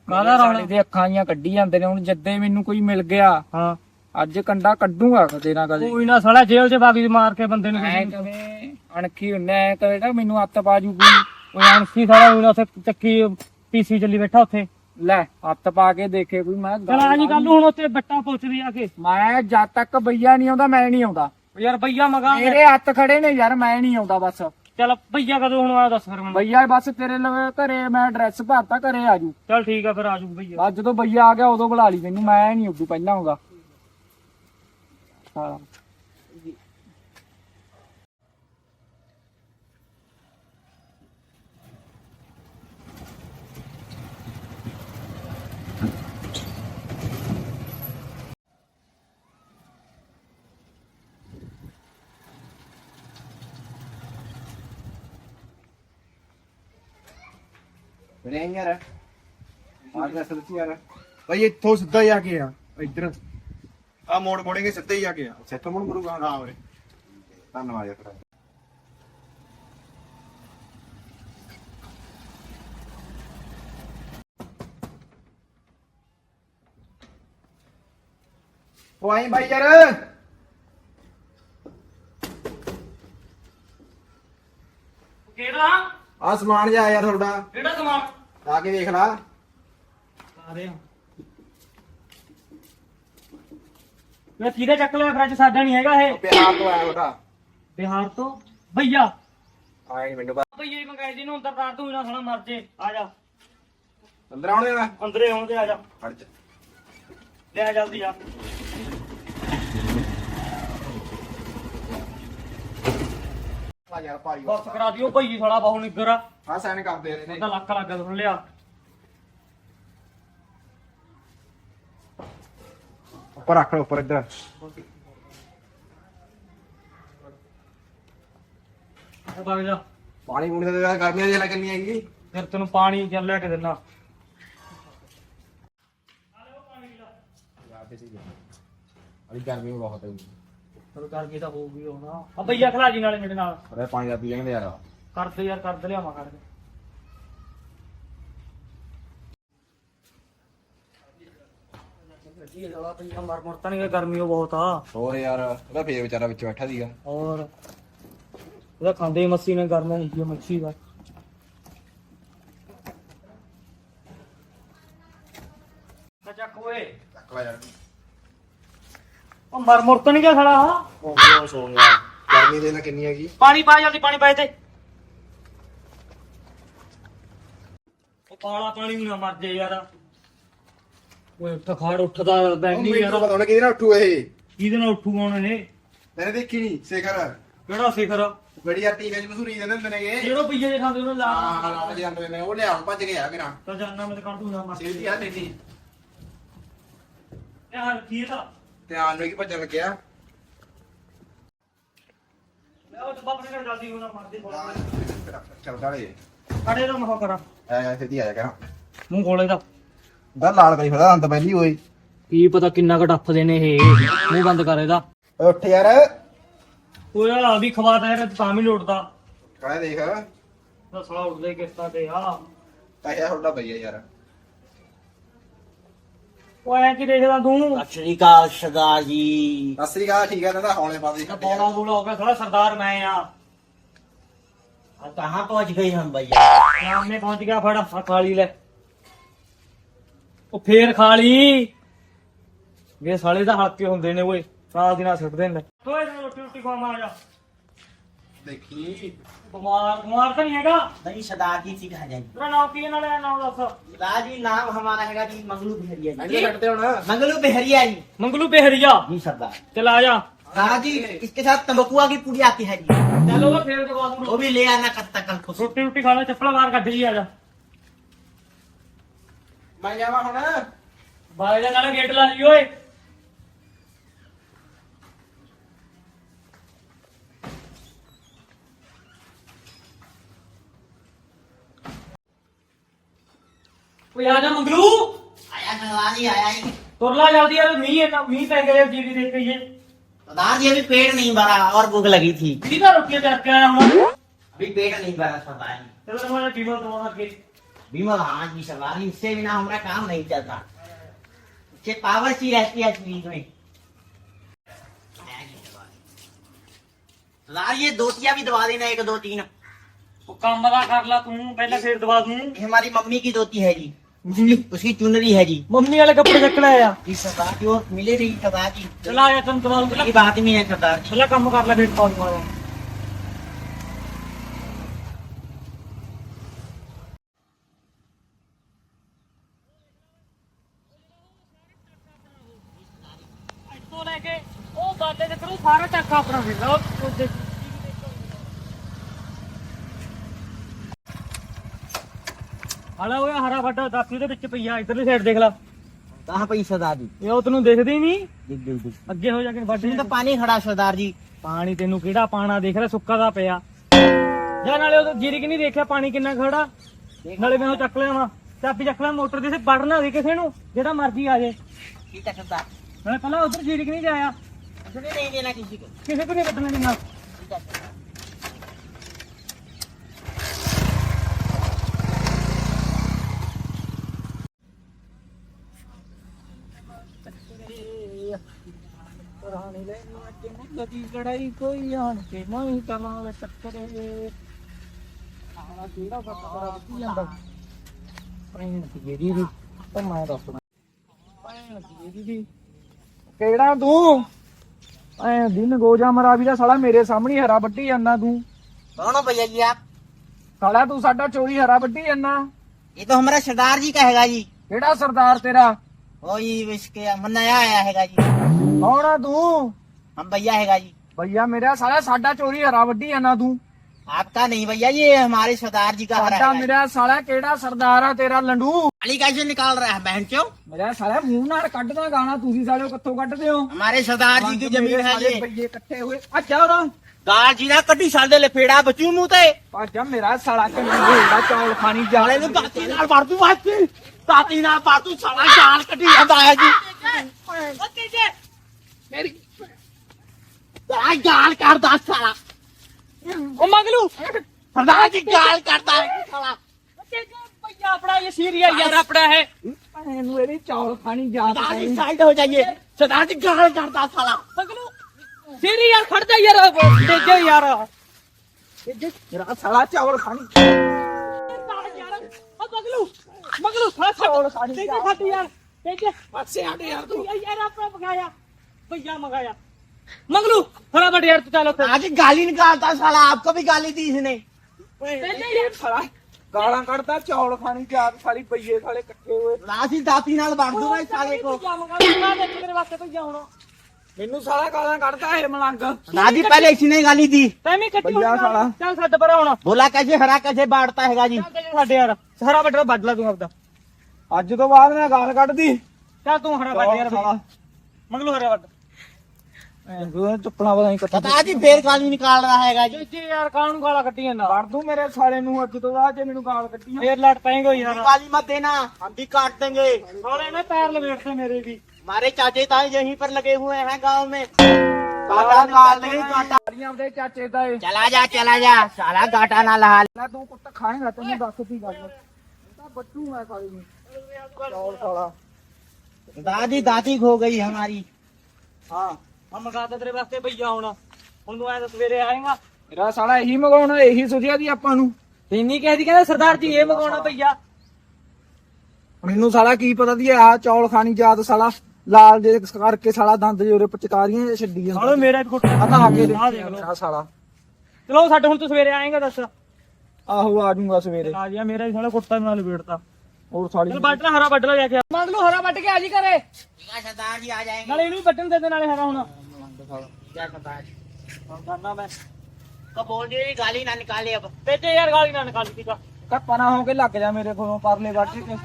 ਕਾਹਦਾ ਰੌਲਾ? ਸਾਲੇ ਦੇ ਅੱਖਾਂ ਜੀਆਂ ਕੱਢੀ ਜਾਂਦੇ ਨੇ ਹੁਣ ਜੱਦੇ ਮੈਨੂੰ ਕੋਈ ਮਿਲ ਗਿਆ ਹਾਂ। ਅੱਜ ਕੰਡਾ ਕੱਢੂਗਾ ਕਦੇ ਨਾ ਕਦੇ। ਕੋਈ ਨਾ ਸਾਲਾ ਜੇਲ੍ਹ 'ਚ ਬਾਗੀ ਮਾਰ ਕੇ ਬੰਦੇ ਨੂੰ ਐ ਕਵੇਂ ਅਣਖੀ ਹੁੰਨੇ ਐ ਕਵੇ ਨਾ ਮੈਨੂੰ ਹੱਥ ਪਾ ਜੂਗੀ। ਓਏ ਅਣਸੀ ਸਾਲਾ ਉਹ ਉੱਥੇ ਚੱਕੀ ਪੀਸੀ ਚੱਲੀ ਬੈਠਾ ਉੱਥੇ। ਲੈ ਹੱਥ ਪਾ ਕੇ ਦੇਖੇ ਕੋਈ ਮੈਂ ਚਲ ਆ ਜੀ ਕੱਲ ਹੁਣ ਉੱਥੇ ਬੱਟਾ ਪੁੱਛਦੀ ਆ ਕੇ ਮੈਂ ਜਦ ਤੱਕ ਬਈਆ ਨਹੀਂ ਆਉਂਦਾ ਮੈਂ ਨਹੀਂ ਆਉਂਦਾ। ਯਾਰ ਬਈਆ ਮਗਾ ਮੇਰੇ ਹੱਥ ਖੜੇ ਨੇ ਯਾਰ ਮੈਂ ਨਹੀਂ ਆਉਂਦਾ ਬਸ। ਚਲ ਬਈਆ ਕਦੋਂ ਹੁਣ ਆਇਆ ਦੱਸ ਫਿਰ ਮੈਨੂੰ। ਬਈਆ ਬਸ ਤੇਰੇ ਲਵੇ ਘਰੇ ਮੈਂ ਐਡਰੈਸ ਭਰਤਾ ਘਰੇ ਆ ਜੂ ਚਲ ਠੀਕ ਆ ਫਿਰ ਆ ਜੂ ਬਈਆ। ਬਸ ਜਦੋਂ ਬਈਆ ਆ ਗਿਆ ਉਦੋਂ ਬੁਲਾ ਲਈ ਮੈਨੂੰ ਮੈਂ ਨਹੀਂ ਉਦੋਂ ਪਹਿਲਾਂ ਆਉਂਦਾ। ਹਾਂ। ਯਾਰ। ਮਾਰ ਯਾਰ। ਭਾਈ ਇੱਥੋਂ ਸਿੱਧਾ ਹੀ ਆ ਕੇ ਆ ਇੱਧਰ। ਆ ਮੋੜ ਮੋੜੇਗੇ ਸਿੱਧਾ ਹੀ ਆ ਕੇ ਆ। ਸੈਟ ਮੁੜ ਕਰੂਗਾ ਹਾਂ ਵੀਰੇ ਧੰਨਵਾਦ ਯਾਰ ਉਹ ਆਈ ਭਾਈ ਯਾਰ। ਕਿਹੜਾ? ਆ ਸਮਾਨ ਜਾ ਯਾਰ ਤੁਹਾਡਾ। ਕਿਹੜਾ ਸਮਾਨ? ਆ ਕੇ ਦੇਖ ਲਾ। ਆ ਰਹੇ ਮੈਂ ਕਿਹਦਾ ਚੱਕ ਲਿਆ ਫਰਿੱਜ ਸਾਡਾ ਨਹੀਂ ਹੈਗਾ ਇਹ। ਪਿਆਰ ਤੋਂ ਆਇਆ ਤੁਹਾਡਾ। ਬਿਹਾਰ ਤੋਂ। ਭਈਆ। ਆਇਆ ਨੀ ਮੈਨੂੰ। ਭਈਆ ਹੀ ਮੰਗਾਏ ਜੀ ਨੂੰ ਅੰਦਰ ਤਾਰ ਤੂੰ ਨਾ ਸਾਲਾ ਮਰ ਜੇ। ਆ ਜਾ। ਅੰਦਰ ਆਉਣੇ ਨਾ ਅੰਦਰੇ ਆਉਣ ਤੇ ਆ ਜਾ। ਫੜ ਜਾ ਲੈ ਆ ਜਲਦੀ ਆ। ਆ ਯਾਰ ਭਾਈ ਬਸ ਕਰਾ ਦਿਓ ਭਈ ਸਾਲਾ ਬਹੁ ਨਿੱਗਰ। ਆ ਆ ਸਾਈਨ ਕਰਦੇ ਰਹੇ ਨੇ। ਉਹਦਾ ਲੱਕ ਲੱਗ ਸੁਣ ਲਿਆ। ਉੱਪਰ ਰੱਖ ਲਓ ਉੱਪਰ ਇੱਧਰ। ਆ ਵਗ ਜਾ। ਪਾਣੀ ਪੂਣੀ ਦਾ ਗਰਮੀਆਂ ਦੀ ਲੱਗਣੀ ਹੈਗੀ ਫਿਰ ਤੈਨੂੰ ਪਾਣੀ ਚੱਲ ਲੈ ਕੇ ਦਿੰਦਾ। ਅੜੀ ਗਰਮੀ ਬਹੁਤ ਹੈ ਕਰਕੇ ਤਾਂ ਹੁਣ। ਆ ਭਈਆ ਖਲਾ ਜੀ ਨਾਲੇ ਮੇਰੇ ਨਾਲ। ਅਰੇ ਪਾਣੀ ਦਾ ਪੀ ਲੈਂਦੇ ਯਾਰ। ਕਰਦੇ ਯਾਰ ਕਰਦੇ ਲਿਆਵਾਂ ਕਰਦੇ ਜੀ ਸਾਲਾ ਭਈਆ ਮਰ ਮਰ ਤਾਂ ਨਹੀਂ ਗਰਮੀ ਉਹ ਬਹੁਤ ਆ। ਹੋਰ ਯਾਰ ਉਹਦਾ ਫੇਰ ਵਿਚਾਰਾ ਵਿੱਚ ਬੈਠਾ ਸੀਗਾ। ਔਰ ਉਹਦਾ ਖਾਂਦੇ ਹੀ ਮੱਛੀ ਨੇ ਗਰਮ ਹੁੰਦੀ ਹੈ ਮੱਛੀ ਦਾ। ਚੱਕ ਓਏ। ਚੱਕ ਲੈ ਯਾਰ। ਉਹ ਮਰ ਮੁਰ ਤਾਂ ਨਹੀਂ ਗਿਆ ਸਾਲਾ ਉਹ। ਕਿਉਂ ਸੋ ਗਿਆ। ਗਰਮੀ ਦੇ ਨਾਲ ਕਿੰਨੀ ਹੈਗੀ। ਪਾਣੀ ਪਾ ਜਲਦੀ ਪਾਣੀ ਪਾਏ ਤੇ ਉਹ ਪਾਲਾ ਪਾਣੀ ਨਾ ਮਰ ਜੇ ਯਾਰ। ਓਏ ਉੱਠ ਖੜ ਉੱਠਦਾ ਬੈਠੀ ਯਾਰ। ਪਤਾ ਉਹਨੇ ਕਿਹਦੇ ਨਾਲ ਉੱਠੂ ਇਹ। ਕਿਹਦੇ ਨਾਲ ਉੱਠੂ ਹੁਣ ਇਹ? ਮੈंने ਦੇਖੀ ਨਹੀਂ ਸਿਖਰ। ਕਿਹੜਾ ਸਿਖਰ? ਬੜੀ ਯਾਰ ਟੀਵੀ 'ਚ ਮਸ਼ਹੂਰੀ ਦਿੰਦੇ ਹੁੰਦੇ ਨੇਗੇ। ਜਿਹੜਾ ਪਈਏ ਜੇ ਖਾਂਦੇ ਉਹਨੂੰ ਲਾ। ਹਾਂ ਹਾਂ ਲਾ ਜਾਂਦੇ ਨੇ। ਉਹ ਲਿਆ ਭੱਜ ਗਿਆ ਕਿਰਾ ਤਾਂ ਜਾਨਾ ਮੈਂ ਕਾਟੂ ਨਾ ਮਰ ਸਿੱਧੀ ਆ ਤੇਰੀ ਯਾਰ ਕੀ ਇਹਦਾ ਧਿਆਨ ਨੂੰ ਕੀ ਭੱਜਣ ਲੱਗਿਆ। ਲੈ ਉਹ ਬਾਪ ਨੇ ਕਰ ਜਲਦੀ ਹੋਣਾ ਮਰਦੇ ਬੋਲਾ ਚੱਲਦਾ ਰੇ ਅੜੇ ਦਾ ਮਹਾ ਕਰਾ। ਐ ਸਿੱਧੀ ਆ ਜਾ ਕਰਾਂ ਮੂੰਹ ਖੋਲੇ ਦਾ ਦਾ ਲਾਲ ਕਰੀ ਫਿਰਦਾ ਅੰਤ ਪਹਿਲੀ ਹੋਈ। ਕੀ ਪਤਾ ਕਿੰਨਾ ਕੁ ਟੱਫਦੇ ਨੇ ਇਹ। ਮੂੰਹ ਬੰਦ ਕਰ ਇਹਦਾ। ਉੱਠ ਯਾਰ। ਓਏ ਆ ਵੀ ਖਵਾਤਾ ਯਾਰ ਤਾਂ ਵੀ ਲੋਟਦਾ ਕਾਹ ਦੇਖ? ਤਾਂ ਸਾਲਾ ਉੱਡਦੇ ਕਿਸ਼ਤਾਂ ਤੇ ਆ ਤੁਹਾਡਾ ਭਈਆ ਯਾਰ। ਓਏ ਐ ਕੀ ਦੇਖਦਾ ਤੂੰ ਸਤਿ ਸ਼੍ਰੀ ਅਕਾਲ ਸਰਦਾਰ ਜੀ ਅਸਰੀ ਗਾ ਠੀਕ ਹੈ ਕਹਿੰਦਾ ਹੌਲੇ ਪਾ ਦੇ ਬੋਲਾ ਬੋਲਾ ਹੋ ਗਿਆ ਸਾਲਾ ਸਰਦਾਰ ਮੈਂ ਆ अब कहाँ पहुंच गए हम भैया ਸਾਹਮਣੇ ਪਹੁੰਚ ਗਿਆ ਫੜ ਆ ਖਾਲੀ ਲੈ ਉਹ ਫੇਰ ਖਾਲੀ ਇਹ ਸਾਲੇ ਦਾ ਹਲਕੇ ਹੁੰਦੇ ਨੇ ਓਏ ਨਾਲ ਦੀ ਨਾਲ ਸੁੱਟਦੇ ਨੇ ਓਏ ਤੈਨੂੰ ਰੋਟੀ ਰੋਟੀ ਖਵਾ ਮਾਰ ਜਾ ਦੇਖੀ ਬਿਮਾਰ ਬਿਮਾਰ ਤਾਂ ਨਹੀਂ ਹੈਗਾ नहीं सरदार जी ठीक है जाएंगे ਤੇਰਾ ਨਾਮ ਕੀ ਹੈ ਨਾਲੇ ਨਾਮ ਦੱਸ सरदार जी नाम हमारा है जी मंगलू बिहरिया ਐਂਡੇ जी ਕੱਟਦੇ ਹੁਣ मंगलू बिहरिया जी ਮੰਗਲੂ ਪਹਿਰੀਆ जी सरदार ਚਲ ਆ ਜਾ सरदार जी इसके साथ तंबाकुआ की पूरी आती है जी ਚੱਲ ਉਹ ਫੇਰ ਦਵਾ ਦੂੰ वो भी ले आना कब तक कल खुश ਰੋਟੀ ਰੋਟੀ ਖਾ ਲੈ ਚੱਪਲਾਂ ਮਾਰ ਕੱਢ ਜੀ ਆ ਜਾ ਮੈਂ ਜਾਵਾਂ ਹੁਣ ਬਾਈ ਦਾ ਨਾਲੇ ਗੇਟ ਲਾ ਲਈ ਓਏ ਓਏ ਆ ਜਾ ਮੰਗਲੂ आया सरदार जी आया ही ਤੁਰ ਲਾ ਜਲਦੀ ਯਾਰ ਮੀਂਹ ਹੈ ਨਾ ਮੀਂਹ ਪੈ ਗਿਆ ਜੀ ਦੀ ਦੇਖ ਕੇ ਇਹ सरदार जी अभी पेट नहीं भरा और भूख लगी थी ਕਿਹਦਾ ਰੋਟੀ ਕਰਕੇ ਆਇਆ ਹੁਣ अभी पेट नहीं भरा सरदार जी ਚਲੋ ਮੈਂ ਪੀਵਾ ਤੋਂ ਅੱਗੇ बीमा हाँ जी सरदार जी इससे बिना हमारा काम नहीं चलता इससे पावर सी रहती है शरीर में आया जी सरदार जी। सरदार ये दोतिया भी दबा देना एक दो तीन ਉਹ ਕੰਮ ਦਾ ਕਰ ਲਾ ਤੂੰ ਪਹਿਲਾਂ ਫੇਰ ਦਵਾ ਦੂੰ ये हमारी मम्मी की दोती है जी उसकी चुनरी है जी। मम्मी वाले कपड़े चकड़ा आया। जी सरदार की और मिले रही सरदार जी। चला आया तुम की बात नहीं है सरदार चला काम कर ला बेटा और ਹਲਾ ਹੋਇਆ ਹਰਾ ਫੱਟਾ ਦਾਤੀ ਦੇ ਵਿੱਚ ਪਈ ਆ? ਸਾਈਡ ਦੇਖ ਲਾ। ਤਾਂ ਪਈ ਸਰਦਾਰ ਜੀ। ਇਹ ਉਹ ਤੈਨੂੰ ਨਹੀਂ? ਅੱਗੇ ਹੋ ਜਾ ਕੇ ਵੱਢ ਤਾਂ ਪਾਣੀ ਖੜਾ ਸਰਦਾਰ ਜੀ। ਪਾਣੀ ਤੈਨੂੰ ਕਿਹੜਾ ਪਾਣਾ? ਦੇਖ ਰਿਹਾ ਸੁੱਕਾ ਦਾ ਪਿਆ। ਜਾਂ ਨਾਲੇ ਉਹ ਜੀਰੀ ਕਿ ਨਹੀਂ ਦੇਖਿਆ? ਪਾਣੀ ਕਿੰਨਾ ਖੜਾ? ਨਾਲੇ ਮੈਨੂੰ ਚੱਕ ਲਿਆ ਵਾ। ਚਾਬੀ ਚੱਕ ਲਿਆ ਮੋਟਰ ਦੇ ਸੇ ਵੜਨਾ ਹੋਵੇ ਕਿਸੇ ਨੂੰ ਜਿਹੜਾ ਮਰਜ਼ੀ ਆ ਜੇ। ਕੀ ਕਰ ਸਕਦਾ ਨਾਲੇ ਪਹਿਲਾਂ ਉਧਰ ਜੀਰੀ ਕਿ ਨਹੀਂ ਜਾਇਆ? ਕਿਸੇ ਨੇ ਨਹੀਂ ਦੇਣਾ ਕਿਸੇ ਕੋ ਕਿਸੇ ਕੋ ਨਹੀਂ ਵੱਢਣਾ ਨਹੀਂ ਨਾ ਲਗੀ ਲੜਾਈ ਕੋਈ ਆਣ ਕੇ ਮੈਂ ਤਲਾਂ ਵਿੱਚ ਟੱਕਰੇ ਆਹ ਕਿਹੜਾ ਬੱਕਰਾ ਕੀ ਜਾਂਦਾ। ਪੈਣ ਦੀ ਦੀ ਦੀ ਤਾਂ ਮੈਂ ਦੱਸਣਾ ਪੈਣ ਦੀ ਦੀ ਦੀ ਕਿਹੜਾ ਤੂੰ? ਐ ਦਿਨ ਗੋਜਾ ਮਰਾ ਵੀ ਦਾ ਸਾਲਾ ਮੇਰੇ ਸਾਹਮਣੇ ਹਰਾ ਬੱਟੀ ਜਾਂਦਾ ਤੂੰ। ਕੌਣ ਭਈਆ ਜੀ ਆਪ? ਸਾਲਾ ਤੂੰ ਸਾਡਾ ਚੋਰੀ ਹਰਾ ਬੱਟੀ ਜਾਂਦਾ। ਇਹ ਤਾਂ ਹਮਾਰਾ ਸਰਦਾਰ ਜੀ ਕਾ ਜੀ। ਕਿਹੜਾ ਸਰਦਾਰ ਤੇਰਾ? ਉਹ ਜੀ ਮੰਨਿਆ ਆਇਆ ਹੈਗਾ ਜੀ। ਕੌਣ ਆ ਤੂੰ? हम भैया हैगा जी ਭਈਆ ਮੇਰਾ ਸਾਲਾ ਸਾਡਾ ਚੋਰੀ ਹਰਾ ਵੱਢੀ ਜਾਂਦਾ ਤੂੰ आपका नहीं भैया ये हमारे सरदार जी का हरा ਸਾਡਾ हैगा। ਮੇਰਾ ਸਾਲਾ ਕਿਹੜਾ ਸਰਦਾਰ ਆ ਤੇਰਾ ਲੰਡੂ गाली कैसे निकाल रहा है बहन चो ਮੇਰਾ ਸਾਲਾ ਮੂੰਹ ਨਾਲ ਕੱਢਦਾ ਗਾਣਾ ਤੁਸੀਂ ਸਾਲੇ ਕਿੱਥੋਂ ਕੱਢਦੇ ਹੋ हमारे सरदार जी की जमीन है ये ਭਈਏ ਇਕੱਠੇ ਹੋਏ ਆ ਜਾ ਉਰਾ गाल जी ना कटी साल दे लपेड़ा बचू मुंह ते ਭੱਜ ਮੇਰਾ ਸਾਲਾ ਕਿ ਮੇਰਾ ਚੌਲ ਖਾਣੀ ਜਾ साले ने दाती नाल मार तू बात दाती नाल मार तू साला गाल कटी ਜਾਂਦਾ ਹੈ ਜੀ ਮੇਰੀ ਆ ਗਾਲ ਕਰਦਾ ਸਾਲਾ। ਉਹ ਮਗਲੂ। ਸਰਦਾਰ ਜੀ ਗਾਲ ਕਰਦਾ ਹੈ ਸਾਲਾ। ਭਈਆ ਆਪਣਾ ਇਹ ਸੀਰੀਆ ਯਾਰ ਆਪਣਾ ਹੈ ਇਹਨੂੰ ਇਹਦੀ ਚੌਲ ਖਾਣੀ ਜਾ ਸਰਦਾਰ ਜੀ ਸਾਈਡ ਹੋ ਜਾਈਏ। ਸਰਦਾਰ ਜੀ ਗਾਲ ਕਰਦਾ ਸਾਲਾ। ਮਗਲੂ ਸੀਰੀ ਯਾਰ ਖੜ ਜਾ ਯਾਰ। ਤੇਜੇ ਯਾਰ ਮੇਰਾ ਸਾਲਾ ਚੌਲ ਖਾਣੀ। ਮਗਲੂ ਮਗਲੂ ਸਾਲਾ ਚੌਲ ਖਾਣੀ ਤੇਜੇ ਖਾਤੀ ਯਾਰ। ਤੇਜੇ ਪਾਸੇ ਆਡੇ ਯਾਰ ਤੂੰ। ਯਾਰ ਆਪਣਾ ਮਗਾਇਆ। ਭਈਆ ਮਗਾਇਆ। ਮਗਲੂ ਥੋੜਾ ਬੜ ਯਾਰ ਤੂੰ ਚੱਲ ਉੱਥੇ आज गाली निकालता साला आपको भी गाली दी इसने ਤੇਜੇ ਯਾਰ ਸਾਲਾ ਗਾਲਾਂ ਕੱਢਦਾ ਚੌਲ ਖਾਣੀ ਜਾ ਸਾਲੀ ਪਈਏ ਸਾਲੇ ਇਕੱਠੇ ਹੋਏ राशि दाती नाल मार दूंगा इस साले को ਭਈਆ ਮਗਾਇਆ ਮੈਂ ਦੇਖ ਤੇਰੇ ਵਾਸਤੇ ਭਈਆ ਹੁਣ ਮੈਨੂੰ ਸਾਲਾ ਗਾਲਾਂ ਕੱਢਦਾ ਇਹ ਮਲੰਗ दादी पहले इसने गाली दी ਤੈਂ ਵੀ ਕੱਟੀ ਭਈਆ ਸਾਲਾ। ਚੱਲ ਛੱਡ ਪਰਾਂ ਹੁਣ बोला कैसे हरा कैसे बांटता हैगा जी ਚੱਲ ਤੇਜੇ ਸਾਡੇ ਯਾਰ ਸਾਰਾ ਬੱਟਾ ਵੱਢ ਲੈ ਤੂੰ ਆਪਦਾ ਅੱਜ ਤੋਂ ਬਾਅਦ ਮੈਂ ਗਾਲ ਕੱਢਦੀ ਚੱਲ ਤੂੰ ਹਰਾ ਵੱਢ ਯਾਰ ਸਾਲਾ ਮੰਗਲੂ ਹਰਾ ਵੱਢ ਐਂ ਚੁੱਪਣਾ ਪਤਾ ਨਹੀਂ ਕਿੱਥੇ बता जी फिर गाली निकाल रहा हैगा जी ਤੇਜੇ ਯਾਰ ਕਾਹਨੂੰ ਗਾਲਾਂ ਕੱਢੀਆਂ ਨਾ ਕੱਢ ਦੂੰ ਮੇਰੇ ਸਾਲੇ ਨੂੰ ਅੱਜ ਤੋਂ ਬਾਅਦ ਜੇ ਮੈਨੂੰ ਗਾਲ ਕੱਢੀ ਫੇਰ ਲੜ ਪੈਂਗੇ ਯਾਰ गाली मत देना हम भी काट देंगे ਸਾਲੇ ਨੇ ਪੈਰ ਲਵੇਟਦੇ ਮੇਰੇ ਵੀ हमारे चाचे ताए यहीं पर लगे हुए हैं गांव में काटा निकाल देंगे काटा ਸਾਲੀਆਂ ਦੇ ਚਾਚੇ ਦਾ ਇਹ चला जा चला जा साला काटा ना लहा ਲੈ ਤੂੰ ਕੁੱਟ ਖਾਏਗਾ ਤੈਨੂੰ ਦੱਸ ਕੀ ਗੱਲ ਇਹ ਤਾਂ ਬੱਟੂ ਮੈਂ ਸਾਲੀ ਨੂੰ ਚੌਲ ਸਾਲਾ दादी दादी खो गई हमारी ਹਾਂ ਸਵੇਰੇ ਮੈਨੂੰ ਸਾਲਾ ਕੀ ਪਤਾ ਦੀ ਆ ਚੌਲ ਖਾਣੀ ਯਾਦ ਸਾਲਾ। ਲਾਲ ਦੇ ਕਰਕੇ ਸਾਲਾ ਦੰਦ ਜੋਰੇ ਪਚਕਾਰੀਆਂ ਛੱਡੀ ਜਾਂਦਾ। ਸਾਲੋ ਮੇਰਾ ਵੀ ਕੁੱਟ ਆ ਤਾਂ ਆ ਕੇ ਆਹ ਆ ਸਾਲਾ। ਚਲੋ ਸਾਡੇ ਹੁਣ ਤੂੰ ਸਵੇਰੇ ਆਏਗਾ ਦੱਸ। ਆਹੋ ਆ ਜਾਊਂਗਾ ਸਵੇਰੇ। ਆ ਗਿਆ ਮੇਰਾ ਵੀ ਸਾਲਾ ਕੁੱਟਾ ਨਾਲ ਲਪੇੜਤਾ ਹੋਰ ਸਾਲੀ ਚਲ ਬਟਨਾ ਹਰਾ ਬਟਲਾ ਲੈ ਕੇ। ਆ ਮੰਨ ਲਓ ਹਰਾ ਬਟ ਕੇ ਆ ਜੀ ਘਰੇ। ਠੀਕ ਸਰਦਾਰ ਜੀ ਆ ਜਾਏਗਾ। ਨਾਲੇ ਇਹਨੂੰ ਵੀ ਬਟਨ ਦੇ ਦੇ ਨਾਲੇ ਹਰਾ ਹੁਣ। बताओ क्या बताए हम करना मैं कब बोल दिया गाली ना निकाले अब बेटे यार गाली ना निकाल दी का कब पना हो के लग जा मेरे को परले बैठ के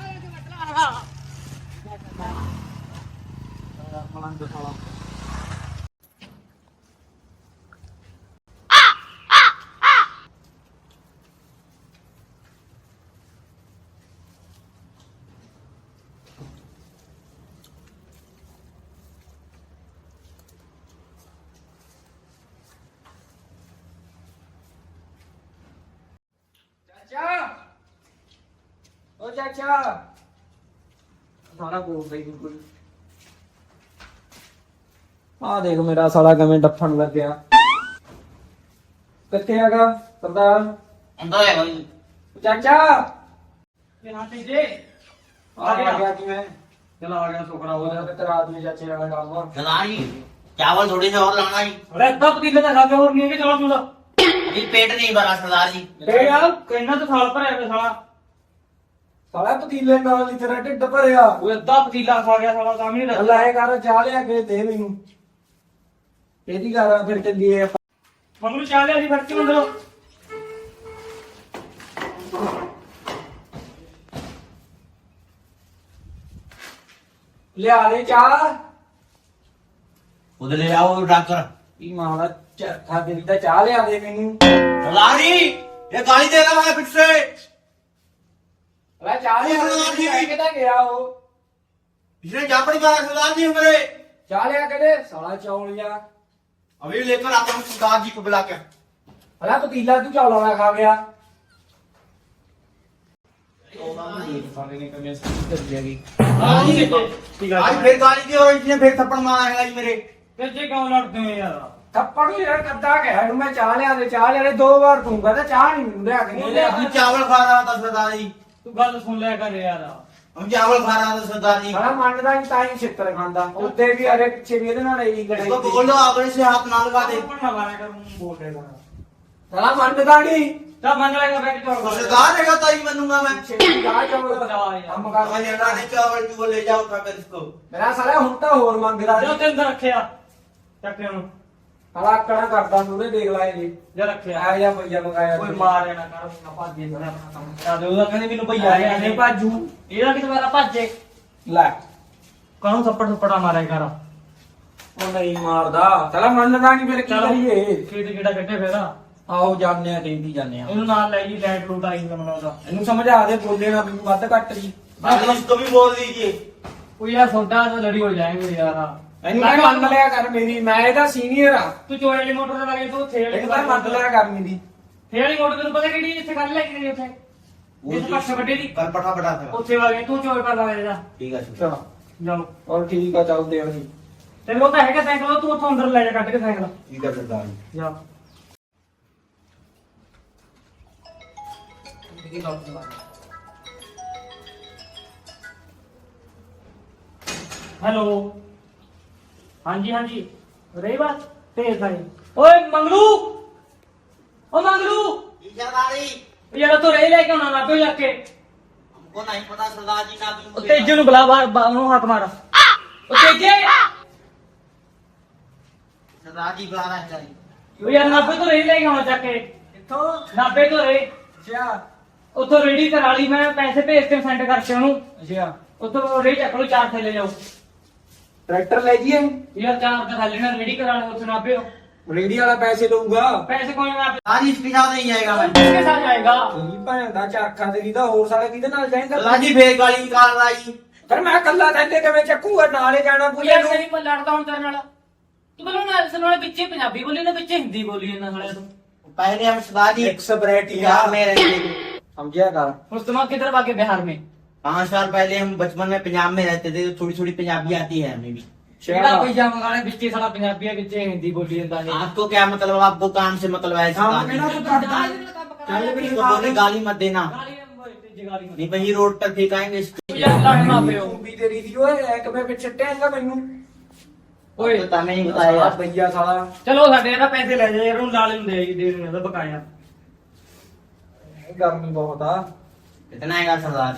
ਅੱਛਾ ਸਾਰਾ ਬੋਲਦਾ ਹੀ ਬਿਲਕੁਲ ਆ ਦੇਖ ਮੇਰਾ ਸਾਲਾ ਕਿਵੇਂ ਡੱਫਣ ਲੱਗਿਆ। ਕਿੱਥੇ ਹੈਗਾ ਸਰਦਾਰ? ਹੁੰਦਾ ਹੈ ਬਾਈ। ਚਾਚਾ! ਇਹ ਨਾ ਤੇ ਜੇ ਆ ਗਿਆ। ਕਿਵੇਂ? ਚਲ ਆ ਗਿਆ ਸੁਖਣਾ ਹੋ ਗਿਆ। ਤੇ ਰਾਤ ਨੂੰ ਚਾਚੇ ਨਾਲ ਕੰਮ? ਆ ਚਲਾ ਜੀ ਚਾਵਲ ਥੋੜੇ ਜਿਹੇ ਹੋਰ ਲਾਣਾ ਜੀ। ਅਰੇ ਤਾਂ ਪਤੀਲੇ ਦਾ ਖਾ ਕੇ ਹੋਰ ਨਹੀਂ ਹੈ ਕਿ ਚਲਾ। ਤੂੰ ਦਾ ਜੀ ਪੇਟ ਨਹੀਂ ਭਰਾ ਸਰਦਾਰ ਜੀ। ਤੇ ਯਾਰ ਕਿੰਨਾ ਤਾਂ ਸਾਲ ਭਰਿਆ ਪਿਆ ਸਾਲਾ। ਸਾਲਾ ਪਤੀਲੇ ਨਾਲ ਹੀ ਤੇਰਾ ਢਿੱਡ ਭਰਿਆ। ਉਹ ਅੱਧਾ ਪਤੀਲਾ ਖਾ ਗਿਆ ਸਾਲਾ ਤਾਂ ਵੀ ਨਹੀਂ ਅੱਲਾ ਕਰ ਚਾਹ ਲਿਆ ਕੇ ਦੇ ਮੈਨੂੰ। ਇਹਦੀ ਘਰ ਫਿਰ ਚੱਲੀਏ ਮਤਲਬ ਚਾਹ ਲਿਆ ਸੀ ਫਿਰ ਕਿਉਂ ਲਿਆ ਲੈ ਚਾਹ। ਉਹਦੇ ਲੈ ਆਓ ਡਾਕਟਰ। ਇਹ ਮਾਲਾ ਚੱਥਾ ਦਿਲ ਦਾ ਚਾਹ ਲਿਆ ਦੇ ਮੈਨੂੰ। ਲਾਰੀ ਇਹ ਗਾਲੀ ਦੇ ਮੈਂ ਪਿੱਛੇ। फिर से ਲੈ ਚਾਹ ਲਿਆ ਦੇ ਲੈ ਕੇ ਤਾਂ ਗਿਆ ਉਹ इसने जापड़ी मारा सरदार जी मेरे ਚਾਹ ਲਿਆ ਕੇ ਦੇ ਸਾਲਾ ਚੌਲ ਜਾ अभी लेकर आता हूँ सरदार जी को बुला के ਅਲਾ ਪਤੀਲਾ ਤੂੰ ਚੌਲ ਵਾਲਾ ਖਾ ਗਿਆ ਹਾਂ ਜੀ ਠੀਕ आज फिर गाली दी और इसने फिर थप्पड़ मारा है जी मेरे ਤੇ ਜੇ ਕਿਉਂ ਲੜਦੇ ਹੋ ਯਾਰ ਥੱਪੜ ਨੂੰ ਯਾਰ ਕੱਦਾ ਗਿਆ ਇਹਨੂੰ ਮੈਂ ਚਾਹ ਲਿਆ ਦੇ ਚਾਹ ਲਿਆ ਦੇ ਦੋ ਵਾਰ ਤੂੰ ਕਹਿੰਦਾ ਚਾਹ ਨਹੀਂ ਮੈਨੂੰ ਲਿਆ ਕੇ ਨਹੀਂ ਲਿਆ हम चावल खा रहा था सरदार जी ਤੂੰ ਗੱਲ ਸੁਣ ਲਿਆ ਕਰ ਯਾਰ हम चावल खा रहा था सरदार जी ਸਾਲਾ ਮੰਨਦਾ ਨਹੀਂ ਤਾਂ ਹੀ ਛਿੱਤਰ ਖਾਂਦਾ ਉੱਤੇ ਵੀ ਅਰੇ ਪਿੱਛੇ ਵੀ ਇਹਦੇ ਨਾਲ ਇਹੀ ਲੜਾਈ इसको बोलो आगे से हाथ ना लगा दे ਪੜਨਾ ਵਾਲਾ ਕਰ ਮੂੰਹ ਬੋਲ ਰਿਹਾ ਸਾਲਾ ਮੰਨਦਾ ਨਹੀਂ ਤਾਂ ਮੰਨ ਲੈਗਾ ਬੈਠ ਚੌਲ ਖਾ ਲੈ। सरदार रहेगा ताई मनूंगा मैं ਛੇਤੀ ਚਾਹ ਚੌਲ ਯਾਰ। ਕੰਮ ਕਰ मैं लेना नहीं चावल तू वो ले जाओ उठाकर इसको ਮੇਰਾ ਸਾਲਾ ਹੁਣ ਤਾਂ ਹੋਰ ਮੰਗਦਾ ਜੋ ਜੀ ਤੇ ਅੰਦਰ ਰੱਖਿਆ ਚੱਕੇ ਨੂੰ ਹਲਾ ਕਣਾ ਕਰਦਾ ਨੂੰ ਉਹਨੇ ਦੇਖ ਲਾਇਆ ਜੀ। ਜਾਂ ਰੱਖਿਆ। ਆ ਜਾਂ ਭਈਆ ਮੰਗਾਇਆ ਕੋਈ ਮਾਰਿਆ ਨਾ ਕਰ ਨਾ ਭਾਜੀ ਫਿਰ ਆਪਣਾ ਕੰਮ ਦੇ ਉਹਦਾ ਕਹਿੰਦੇ ਮੈਨੂੰ ਭਈਆ ਆਇਆ ਨਹੀਂ ਭਾਜੂ ਇਹਦਾ ਕਿ ਦੁਬਾਰਾ ਭਾਜੇ? ਲੈ। ਕਾਹਨੂੰ ਥੱਪੜ ਥੱਪੜਾ ਮਾਰਿਆ ਕਰ? ਉਹ ਨਹੀਂ ਮਾਰਦਾ। ਚਲਾ ਮੰਨਦਾ ਨਹੀਂ ਫਿਰ ਕੀ ਕਰੀਏ? ਖੇਤ ਕਿਹੜਾ ਕੱਢੇ ਫੇਰ? ਆਓ ਜਾਂਦੇ ਆ ਕਹਿੰਦੀ ਜਾਂਦੇ ਆ। ਇਹਨੂੰ ਨਾਲ ਲੈ ਜੀ ਲੈਟ ਰੂਟ ਆਈ ਮਨ ਉਹਦਾ ਇਹਨੂੰ ਸਮਝਾ ਦੇ ਬੋਲੇ ਨਾ ਵੀ ਵੱਧ ਕੱਟ ਜੀ। ਬਾਕੀ ਇਸ ਵੀ ਬੋਲ ਦੀਜੀਏ ਉਹ ਯਾਰ ਸੋਡਾ ਤਾਂ ਲੜੀ ਹੋ ਜਾਏਗੀ ਯਾਰ। ਇਹਨੂੰ ਮੈਂ ਮੰਨ ਲਿਆ ਕਰ ਮੇਰੀ ਮੈਂ ਇਹਦਾ ਸੀਨੀਅਰ ਆ। ਤੂੰ ਚੋਰ ਵਾਲੀ ਮੋਟਰ ਤੇ ਲੱਗੇ ਤੂੰ ਉੱਥੇ ਵਾਲੀ ਇੱਕ ਤਾਂ ਮੰਨ ਲਿਆ ਕਰ ਮੇਰੀ। ਫੇਰ ਵਾਲੀ ਮੋਟਰ ਤੈਨੂੰ ਪਤਾ ਕਿਹੜੀ ਜਿੱਥੇ ਕੱਢ ਲੈ ਕੇ ਗਈ ਉੱਥੇ। ਜਿੱਥੇ ਪੱਛ ਵੱਡੇ ਦੀ। ਕੱਲ ਪਠਾ ਬਟਾ ਫਿਰ। ਉੱਥੇ ਵਾਗੇ ਤੂੰ ਚੋਰ ਕਰ ਲਾ ਇਹਦਾ। ਠੀਕ ਆ ਚਲੋ। ਜਾਓ। ਔਰ ਠੀਕ ਆ ਚੱਲਦੇ ਆ ਜੀ। ਤੈਨੂੰ ਉਹ ਤਾਂ ਹੈਗਾ ਸਾਈਕਲ ਤੂੰ ਉੱਥੋਂ ਅੰਦਰ ਲੈ ਜਾ ਕੱਢ ਕੇ ਸਾਈਕਲ। ਠੀਕ ਆ ਸਰਦਾਰ ਜੀ ਜਾ। ਇਹ ਗੱਲ ਸੁਣਾ ਹੈਲੋ। ਹਾਂਜੀ ਹਾਂਜੀ ਰਹੀ ਬਾਤ ਤੇਜ਼ ਭਾਈ ਓਏ ਮੰਗਲੂ ਓ ਮੰਗਲੂ सरदार जी ਯਾਰ ਤੂੰ ਰੇ ਲੈ ਕੇ ਆਉਣਾ ਲੱਪੇ ਜਾ ਕੇ हमको नहीं पता सरदार जी ना ਉਹ ਤੇਜੇ ਨੂੰ ਬੁਲਾ ਬਾਹਰ ਬਾ- ਉਹਨੂੰ ਹੱਥ ਮਾਰ ਉਹ ਤੇਜੇ सरदार जी बुला रहा है जी ਉਹ ਯਾਰ ਨਾਭੇ ਤੋਂ ਰੇ ਲੈ ਕੇ ਆਉਣਾ ਚੱਕ ਕੇ ਕਿੱਥੋਂ ਨਾਭੇ ਤੋਂ ਰੇ ਅੱਛਾ ਉੱਥੋਂ ਰੇਡੀ ਕਰਾ ਲਈ ਮੈਂ ਪੈਸੇ ਭੇਜ ਕੇ ਸੈਂਡ ਕਰਕੇ ਉਹਨੂੰ ਅੱਛਾ ਉੱਥੋਂ ਰੇ ਚੱਕ ਲਓ ਚਾਰ ਥੈਲੇ ਜਾਓ ਟਰੈਕਟਰ ਲੈ ਜੀਏ ਯਾਰ ਚਾਰ ਤਾਂ ਥੈਲੇ ਨਾਲ ਰੇਡੀ ਕਰਾ ਲਓ ਉੱਥੋਂ ਨਾਭੇ ਰੇਡੀ ਵਾਲਾ ਪੈਸੇ ਲਊਗਾ ਪੈਸੇ ਕੋਈ ਨਾ आज इसके साथ नहीं जाएगा मैं ਕਿਸਕੇ ਸਾਥ ਜਾਏਗਾ ਤੇਰੀ ਭੈਣ ਦਾ ਚਾਖਾਂ ਤੇਰੀ ਦਾ ਹੋਰ ਸਾਲੇ ਕਿਹਦੇ ਨਾਲ ਜਾਏਗਾ सरदार जी फिर गाली निकाल रहा है जी ਫਿਰ ਮੈਂ ਇਕੱਲਾ ਥੈਲੇ ਕਿਵੇਂ ਚੱਕੂਗਾ ਨਾਲੇ ਜਾਣਾ ਉਹ ਪੂਰੇ ਯਾਰ ਨੂੰ ਮੇਰੀ ਮੈਂ ਲੜਦਾ ਹੁਣ ਤੇਰੇ ਨਾਲ ਤੂੰ ਬੋਲੋ ਨਾ ਇਸ ਨਾਲ ਵਿੱਚੇ ਪੰਜਾਬੀ ਬੋਲੀ ਨਾ ਵਿੱਚੇ ਹਿੰਦੀ ਬੋਲੀ ਇਹਨਾਂ ਸਾਲਿਆਂ ਤੋਂ पहले हम सरदार जी ਐਕਸਪਰੈਟ बिहार में रहते थे ਸਮਝਿਆ ਕਰ ਉਸ ਤੋਂ ਬਾਅਦ ਕਿਧਰ भागे बिहार में पाँच साल पहले हम बचपन में पंजाब में रहते थे तो थोड़ी थोड़ी पंजाबी आती है हमें भी ਜਿਹੜਾ ਕੋਈ ਜਾਮ ਗਾਣੇ ਵਿੱਚੇ ਸਾਲਾ ਪੰਜਾਬੀ ਆ ਵਿੱਚੇ ਹਿੰਦੀ ਬੋਲੀ ਜਾਂਦਾ ਹੈ आपको क्या मतलब आपको काम से मतलब है सरदार जी ਕਿਹੜਾ ਤੂੰ ਕਰਦਾ ਚੱਲ ਵੀ इसको बोले गाली मत देना नहीं वही रोड पर फेंकाएंगे इसको ਤੂੰ ਵੀ ਤੇਰੀ ਦੀ ਓਏ ਐ ਕਿਵੇਂ ਪਿੱਛੇ ਟੈਂਗਾ ਮੈਨੂੰ ਓਏ तो तमें नहीं बताया ਸਾਲਾ ਬਈਆ ਸਾਲਾ ਚਲੋ ਸਾਡੇ ਇਹਦਾ ਪੈਸੇ ਲੈ ਜਾ ਯਾਰ ਉਹਨੂੰ ਲਾ ਲੈਂਦੇ ਆ ਦੇ ਦੇਣੇ ਦਾ ਬਕਾਇਆ ਗਰਮੀ ਬਹੁਤ ਆ कितना आएगा सरदार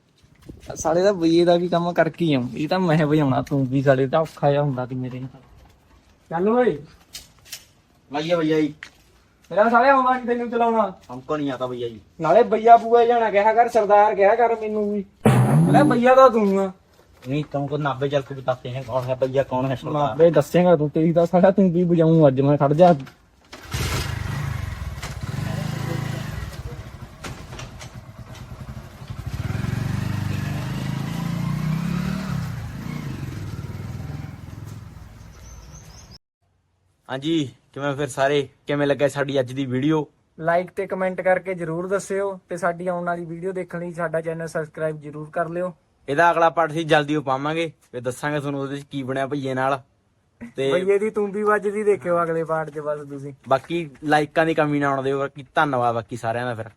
ਸਾਲੇ ਦਾ ਬਈਏ ਦਾ ਵੀ ਕੰਮ ਕਰਕੇ ਹੀ ਆਉਂ ਇਹ ਤਾਂ ਮੈਂ ਵਜਾਉਣਾ ਤੂੰ ਵੀ ਸਾਲੇ ਦਾ ਔਖਾ ਜਿਹਾ ਹੁੰਦਾ ਸੀ ਮੇਰੇ ਨਾਲ ਚੱਲ ਓਏ भैया भैया जी ਮੇਰਾ ਸਾਲੇ ਆਉਂਦਾ ਨਹੀਂ ਤੈਨੂੰ ਚਲਾਉਣਾ हमको नहीं आता भैया जी ਨਾਲੇ ਬਈਆ ਬੂਆ ਜਾਣਾ ਕਿਹਾ ਕਰ ਸਰਦਾਰ ਕਿਹਾ ਕਰ ਮੈਨੂੰ ਵੀ ਅਰੇ ਬਈਆ ਦਾ ਤੂੰ ਆ नहीं तुमको नाभे चल के बताते हैं कौन है भैया कौन है सरदार ਮਾਪੇ ਦੱਸੇਗਾ ਤੂੰ ਤੇਰੀ ਦਾ ਸਾਲਾ ਤੂੰ ਵੀ ਵਜਾਉਂ ਅੱਜ ਮੈਂ ਖੜ ਜਾ ਹਾਂਜੀ ਕਿਵੇਂ ਫਿਰ ਸਾਰੇ? ਕਿਵੇਂ ਲੱਗਾ ਸਾਡੀ ਅੱਜ ਦੀ ਵੀਡੀਓ ਲਾਈਕ ਤੇ ਕਮੈਂਟ ਕਰਕੇ ਜਰੂਰ ਦੱਸਿਓ ਤੇ ਸਾਡੀ ਆਉਣ ਵਾਲੀ ਵੀਡੀਓ ਦੇਖਣ ਲਈ ਸਾਡਾ ਚੈਨਲ ਸਬਸਕ੍ਰਾਈਬ ਜਰੂਰ ਕਰ ਲਿਓ। ਇਹਦਾ ਅਗਲਾ ਪਾਰਟ ਅਸੀਂ ਜਲਦੀ ਉਹ ਪਾਵਾਂਗੇ ਫਿਰ ਦੱਸਾਂਗੇ ਤੁਹਾਨੂੰ ਉਹਦੇ ਵਿੱਚ ਕੀ ਬਣਿਆ ਭਈਏ ਨਾਲ। ਤੇ ਬਈਏ ਦੀ ਤੂੰਬੀ ਵੱਜਦੀ ਦੇਖਿਓ ਅਗਲੇ ਪਾਰਟ 'ਚ ਬਸ ਤੁਸੀਂ। ਬਾਕੀ ਲਾਈਕਾਂ ਦੀ ਕਮੀ ਨਾ ਆਉਣ ਦਿਓ ਬਾਕੀ ਧੰਨਵਾਦ ਬਾਕੀ ਸਾਰਿਆਂ ਦਾ ਫਿਰ।